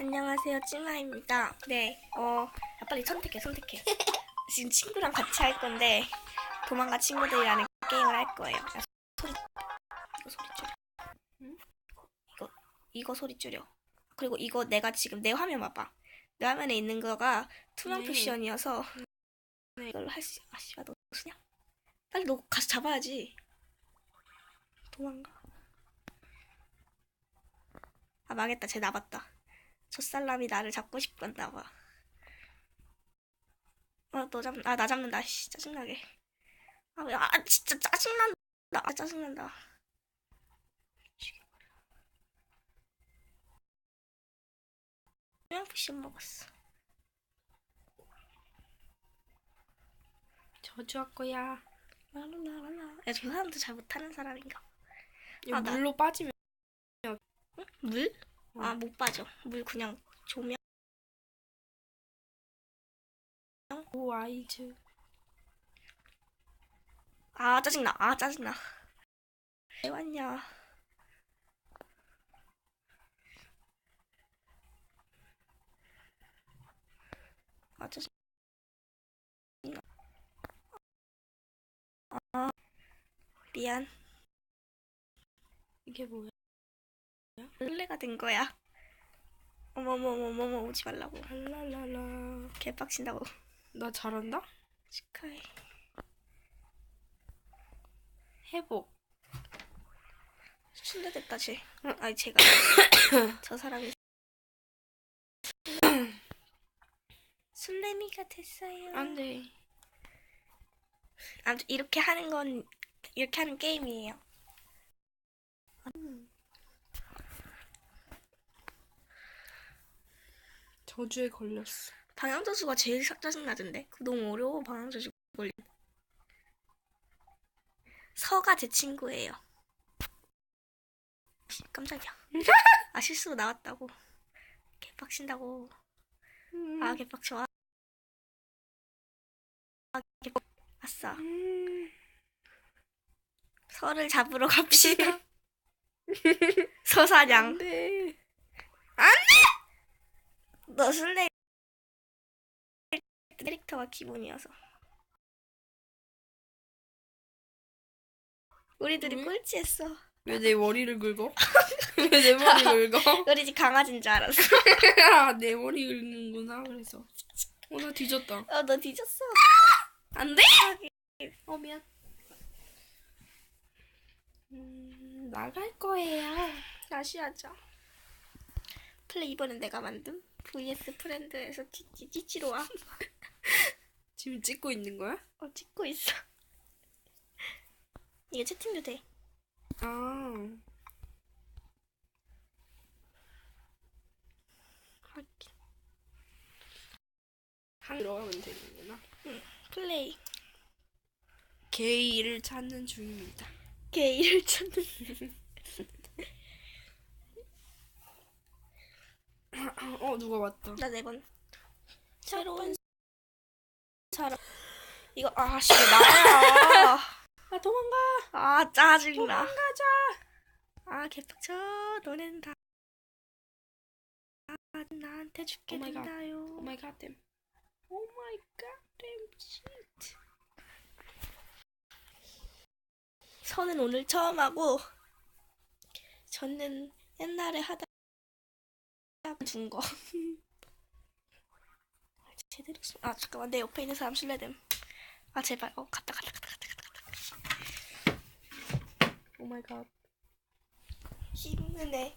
안녕하세요, 찐마입니다. 네, 어, 아, 빨리 선택해, 선택해. 지금 친구랑 같이 할 건데, 도망가 친구들이라는 게임을 할 거예요. 야, 소리, 이거 소리 줄여. 응? 이거, 이거 소리 줄여. 그리고 이거 내가 지금 내 화면 봐봐. 내 화면에 있는 거가 투명 네. 푸션이어서, 네. 이걸로 할 수, 아, 씨발, 너 쓰냐? 빨리 너 가서 잡아야지. 도망가. 아, 망했다. 쟤 나봤다. 저 사람이 나를 잡고 싶었나 봐. 어, 너 잡, 아, 나 잡는다. 씨, 짜증나게. 아, 왜, 아, 진짜 짜증난다. 아, 짜증난다. 그냥 푸션 먹었어. 저주할 거야. 라라라라. 야, 저 사람도 잘 못하는 사람인가? 아, 나- 물로 빠지면 물? 어. 아, 못 빠져. 물 그냥 조명. 오 아이즈. 아, 짜증나. 아, 짜증나. 왜 왔냐. 아, 짜증나. 아, 미안. 이게 뭐야? 술래가 된 거야. 어머머머머머 오지 말라고. 랄랄랄라. 개빡친다고. 나 잘한다? 축하해. 회복. 술래됐다, 쟤. 아니, 제가. 저 사람이. 술래미가 됐어요. 안 돼. 아무튼 이렇게 하는 건 이렇게 하는 게임이에요. 저주에 걸렸어. 방향저수가 제일 사- 짜증나던데. 그거 너무 어려워 방향저수 걸리. 서가 제 친구예요. 씨, 깜짝이야. 아 실수로 나왔다고. 개빡친다고. 아 개빡쳐. 아, 아 개빡. 아싸. 음. 서를 잡으러 갑시다. 서사냥. 안 돼. 너 술래 캐릭터가 기본이어서 우리들이 응? 꼴찌했어 왜 내 머리를 긁어? 왜 내 머리 긁어? 우리 집 강아지인 줄 알았어 아, 내 머리 긁는구나. 그래서. 어, 나 뒤졌다. 어 너 뒤졌어 안 돼? 어, 미안. 음, 나갈 거예요. 다시 하자 플레이 이번엔 내가 만듦 vs 프렌드에서 찌찌 찌찌로 와 지금 찍고 있는 거야? 어, 찍고 있어 이게 채팅도 돼 아. 확인. 한 들어가면 되는구나. 플레이 게이를 찾는 중입니다. 게이를 찾는 어, 누가 왔다. 나 네 번 새로운 사람 이거 아씨 나야 아, 도망가. 아 짜증나 도망가자. 아 개빡쳐 너네는 다 아, 나한테 죽게 Oh. 된다요 오 마이 갓 댐. 오 마이 갓 댐. 쉿. 선은 오늘 처음 하고 저는 옛날에 하다 준거 제대로 쓰... 아 잠깐만 내 옆에 있는 사람 술래됨 아 제발 어 갔다 갔다 갔다 갔다 갔다 갔다 오 마이 갓. 힘드네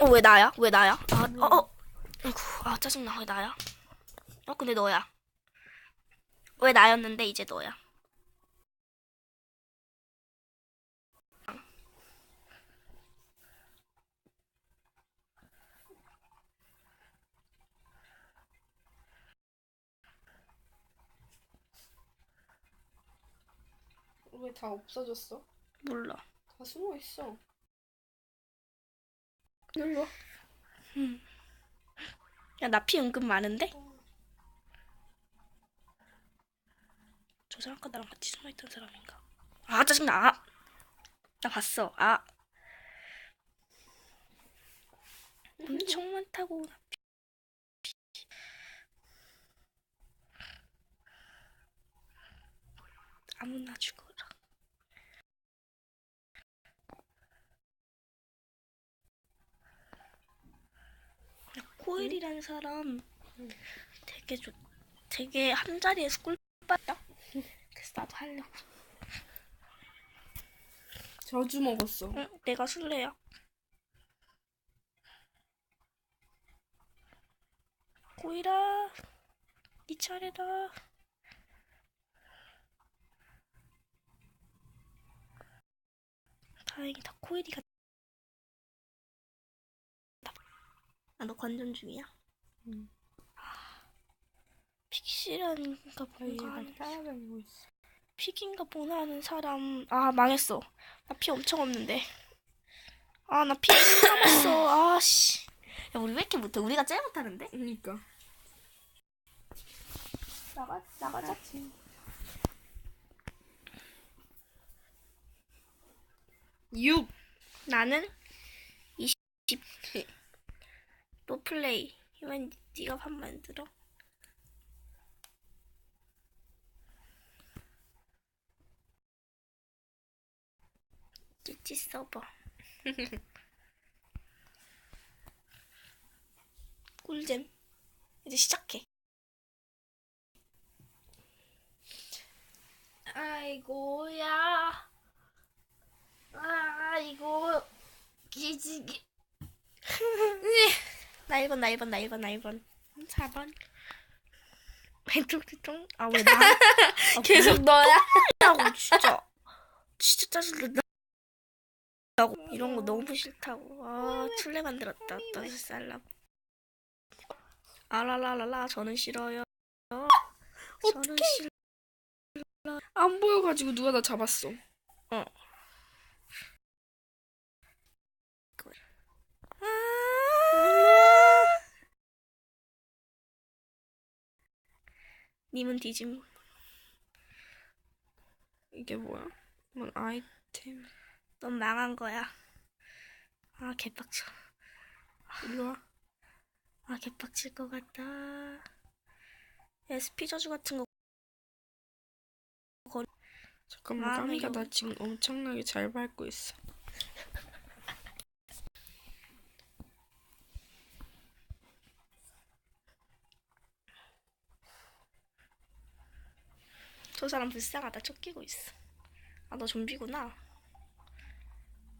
어왜 나야? 왜 나야? 아, 어, 어. 아이고, 아 짜증나 왜 나야? 어 근데 너야 왜 나였는데 이제 너야 왜 다 없어졌어? 몰라 다 숨어 있어. 일로 와. 야나 피 은근 많은데? 저 사람 아까 나랑 같이 숨어있던 사람인가? 아 짜증나 아. 나 봤어 아 엄청 많다고. 아무나 죽어 라. 코일이라는 사람 되게 좋, 되게 한 자리에서 꿀 빠다. 그래서 나도 하려고. 저주 먹었어. 응, 내가 술래야. 코일아, 네 차례다. 다행이다. 코일이가. 아, 너 관전 중이야? 응. 뭔가 하는 따라다니고 있어. 픽인가 하는 사람 아 망했어 나 피 엄청 없는데 아 나 피 남았어 아씨 야 우리 왜 이렇게 못해 우리가 제일 못하는데 그러니까. 나가 나가자 육. 나는 20 노플레이. 이번 네가 판 만들어. 찌찌 서버. 꿀잼. 이제 시작해. 아이고야. 아이고. 기지기 나 1번 나 1번 나 1번 나 1번. 4번. 왼쪽 뒤쪽? 아 왜 나? 아, 계속 너야. 하고 진짜. 진짜 짜증나 이런 거 너무 싫다고. 아 출래 만들었다. 또 쌀라. 아라라라라 저는 싫어요. 저는 싫어. 안 보여가지고 누가 나 잡았어. 님은 뒤짐 이게 뭐야? 뭔 아이템. 넌 망한 거야 아 개빡쳐 일로 와. 아 개빡칠 것 같다 SP 저주 같은 거 잠깐만 아, 까미가. 나 지금 엄청나게 잘 밟고 있어. 저 사람 불쌍하다 쫓기고 있어. 아 너 좀비구나.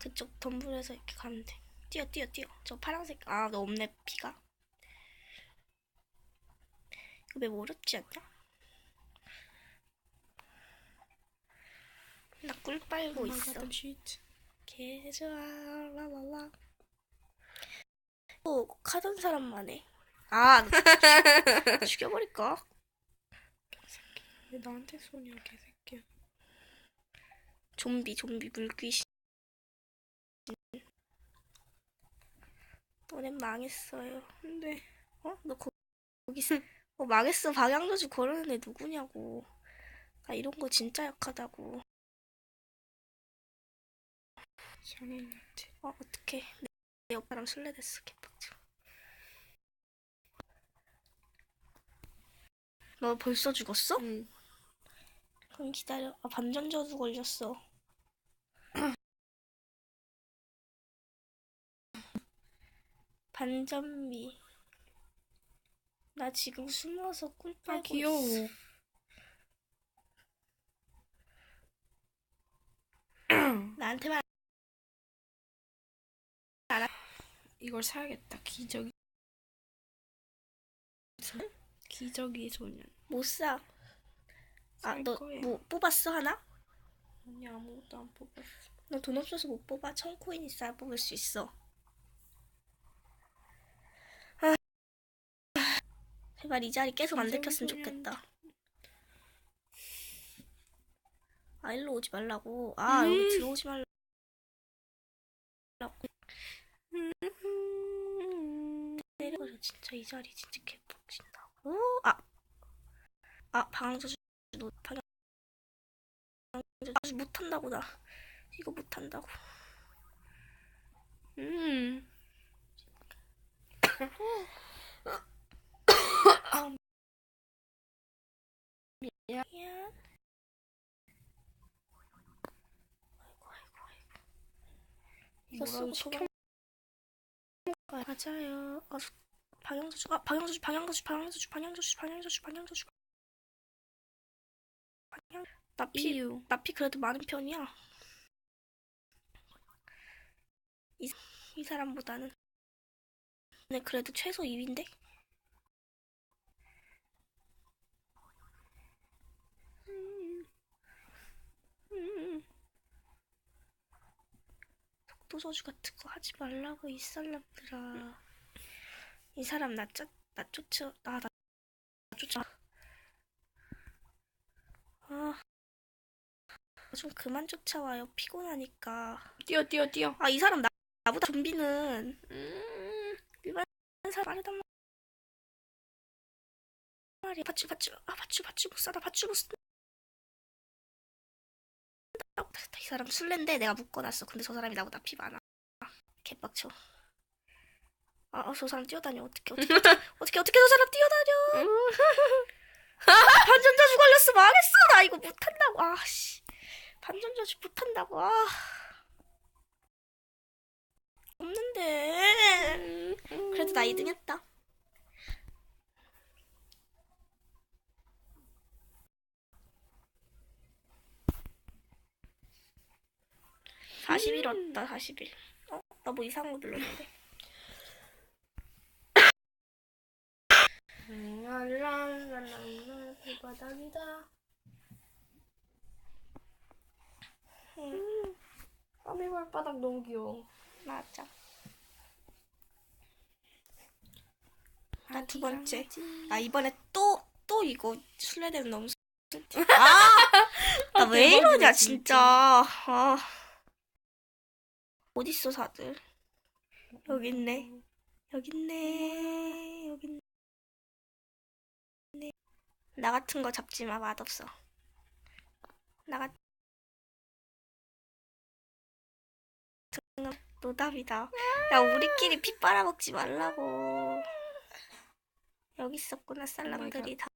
그쪽 덤불에서 이렇게 가면 돼 뛰어 뛰어 뛰어. 저 파란색 아 너 없네 피가. 이거 맵 어렵지 않냐? 나 꿀 빨고 있어. 엄마가 쉿. 개 좋아. 라라라. 오 가던 사람만 해아 죽여버릴까? 왜 나한테 쏘냐 개새끼야. 좀비 좀비 물귀신 너네 망했어요 근데 어? 너 거, 거기 어 망했어 방향저주 거르는 애 누구냐고 나 이런 거 진짜 약하다고 장애인한테. 어 어떡해 내, 내 오빠랑 술래됐어 개빡쳐 너 벌써 죽었어? 응. 그럼 기다려 아 반전저주 걸렸어 반전미 나 지금 숨어서 꿀아 빨고 귀여워. 있어. 나한테만 이걸 사야겠다. 기저귀. 기저귀 소년. 못 사 아살너 거야. 뭐 뽑았어 하나? 아니 아무것도 안 뽑았어. 너 돈 없어서 못 뽑아 천 코인 있어야 뽑을 수 있어 아. 제발 이 자리 계속 안 들켰으면. 좋겠다 아 일로 오지 말라고 아 음. 여기 들어오지 말라고 내려가서 진짜 이 자리 진짜 개빡친다고 아! 아 방황저주 너 방향 아주 못한다고 나 이거 못한다고 음. 야. 미안. 이거 쓰고 도망 맞아요. 어, 방향저주, 아, 방향저주, 방향저주, 방향저주, 방향저주, 방향저주, 방향저주. 방향. 나피, 이유. 나피 그래도 많은 편이야. 이, 이 사람보다는. 근데 그래도 최소 2위인데? 음. 음. 속도저주 같은 거 하지 말라고 이 사람들아. 이 사람 나 쫓, 나 쫓아, 나, 나, 나 쫓아. 아, 좀 그만 쫓아와요. 피곤하니까. 뛰어 뛰어 뛰어. 아, 이 사람 나, 나보다 좀비는 음. 일반 사람 빠르단 말이야. 밧줄, 밧줄, 아, 밧줄, 밧줄 못 싸다, 밧줄 못 싸다. 이 사람 술래인데 내가 묶어놨어. 근데 저 사람이 나보다 피 많아. 개빡쳐. 아, 어, 저 사람 뛰어다녀. 어떻게, 어떻게, 어떻게, 어떻게 저 사람 뛰어다녀. 아, 반전저주 걸렸어. 망했어. 나 이거 못한다고. 아, 씨. 반전저주 못한다고. 아. 없는데. 그래도 나 2등 했다. (41) 왔다 (41) 어? 나 뭐 이상한 거 눌렀는데 랄랄랄랄라 그 바닥이다. 응, 까미 발바닥 너무 귀여워. 맞아. 나 두 번째. 나 이번에 또 또 이거 술래되면 너무 슬퍼. 아나 왜 대박이다, 이러냐 진짜. 아. 어딨어 다들? 여기 있네. 여기 있네. 여기 있네. 나 같은 거 잡지 마 맛없어. 나 같은 노답이다. 야 우리끼리 피 빨아먹지 말라고. 여기 있었구나 살람들이 다